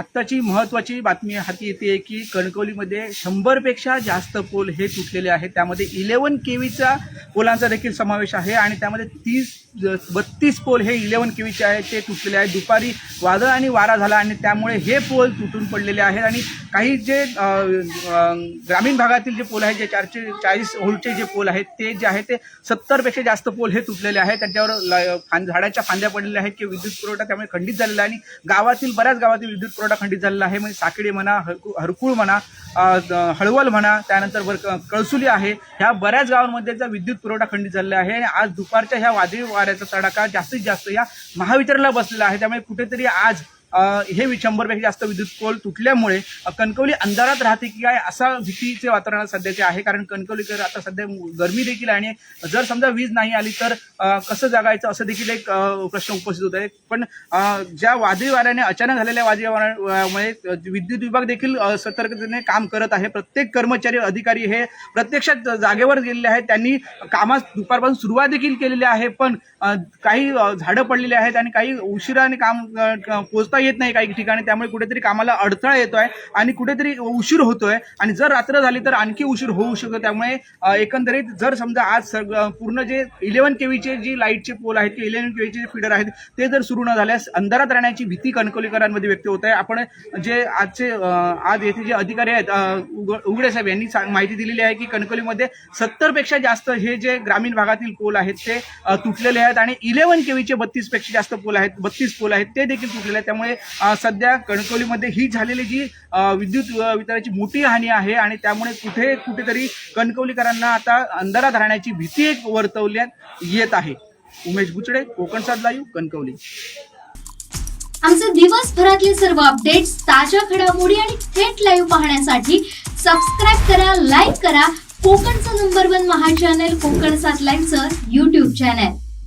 आत्ताची महत्वाची बातमी हाती येते की कणकवलीमध्ये शंभरपेक्षा जास्त पोल हे तुटलेले आहेत. त्यामध्ये इलेवन केवीचा पोलांचा देखील समावेश आहे आणि त्यामध्ये तीस बत्तीस पोल हे इलेवन केवीचे आहेत ते तुटलेले आहेत. दुपारी वादळ आणि वारा झाला आणि त्यामुळे हे पोल तुटून पडलेले आहेत आणि काही जे ग्रामीण भागातील जे पोल आहेत जे चारशे चाळीस होल्टचे जे पोल आहेत ते जे आहे ते सत्तरपेक्षा जास्त पोल हे तुटलेले आहेत. त्यांच्यावर ल- फां झाडाच्या फांद्या पडलेल्या आहेत किंवा विद्युत पुरवठा त्यामुळे खंडित झालेला आहे आणि गावातील बऱ्याच गावातील विद्युत पुरवठा खंडित झालेला आहे. म्हणजे साकडे म्हणा हरकु हरकुळ म्हणा हळवल म्हणा त्यानंतर वर कळसुली आहे. ह्या बऱ्याच गावांमध्येचा विद्युत पुरवठा खंडित झालेला आहे आणि आज दुपारच्या ह्या वादळी वाऱ्याचा तडाखा जास्तीत जास्त या महावितरणला बसलेला आहे. त्यामुळे कुठेतरी आज हे शंभरपेक्षा जास्त विद्युत पोल तुटल्यामुळे कणकवली अंधारात राहते की काय असा भीतीचे वातावरण सध्याचे आहे. कारण कणकवलीकर आता सध्या गरमी देखील आणि जर समजा वीज नाही आली तर कसं जगायचं असं देखील एक प्रश्न उपस्थित होत आहे. पण ज्या वादळी वाऱ्याने अचानक झालेल्या वादळी वाऱ्यामुळे विद्युत विभाग देखील सतर्कतेने काम करत आहे. प्रत्येक कर्मचारी अधिकारी हे प्रत्यक्षात जागेवर गेलेले आहेत. त्यांनी कामास दुपारपासून सुरुवात देखील केलेली आहे. पण काही झाडं पडलेली आहेत आणि काही उशिराने काम पोचता येत नाही काही ठिकाणी. त्यामुळे कुठेतरी कामाला अडथळा येतोय आणि कुठेतरी उशीर होतोय. आणि जर रात्र झाली तर आणखी उशीर होऊ शकतो. त्यामुळे एकंदरीत जर समजा आज सग- पूर्ण जे इलेव्हन केवीचे जी लाईटचे पोल आहेत किंवा इलेव्हन केवीचे जे फीडर आहेत ते जर सुरू न झाल्यास अंधारात राहण्याची भीती कणकवलीकरांमध्ये व्यक्त होत आहे. आपण जे आजचे आज येथे जे अधिकारी आहेत उग- उघडे साहेब यांनी सांग- माहिती दिलेली आहे की कणकवलीमध्ये सत्तरपेक्षा जास्त हे जे ग्रामीण भागातील पोल आहेत ते तुटलेले आहेत आणि इलेव्हन केवीचे बत्तीसपेक्षा जास्त पोल आहेत बत्तीस पोल आहेत ते देखील तुटलेले आहेत. त्यामुळे त्यामुळे सध्या कणकवलीमध्ये ही झालेली जी विद्युत वितरणाची मोठी हानी आहे आणि त्यामुळे कुठे कुठेतरी कणकवलीकरांना आता अंधारात राहण्याची भीती एक वर्तवण्यात येत आहे. उमेश बुचडे कोकण सात लाईव्ह कणकवली. आमचे दिवसभरातले सर्व अपडेट्स ताज्या घडामोडी आणि थेट लाईव्ह पाहण्यासाठी सबस्क्राईब करा लाईक करा. कोकणचं number one Maha channel Kokan सात लाईव्हचं युट्यूब चॅनल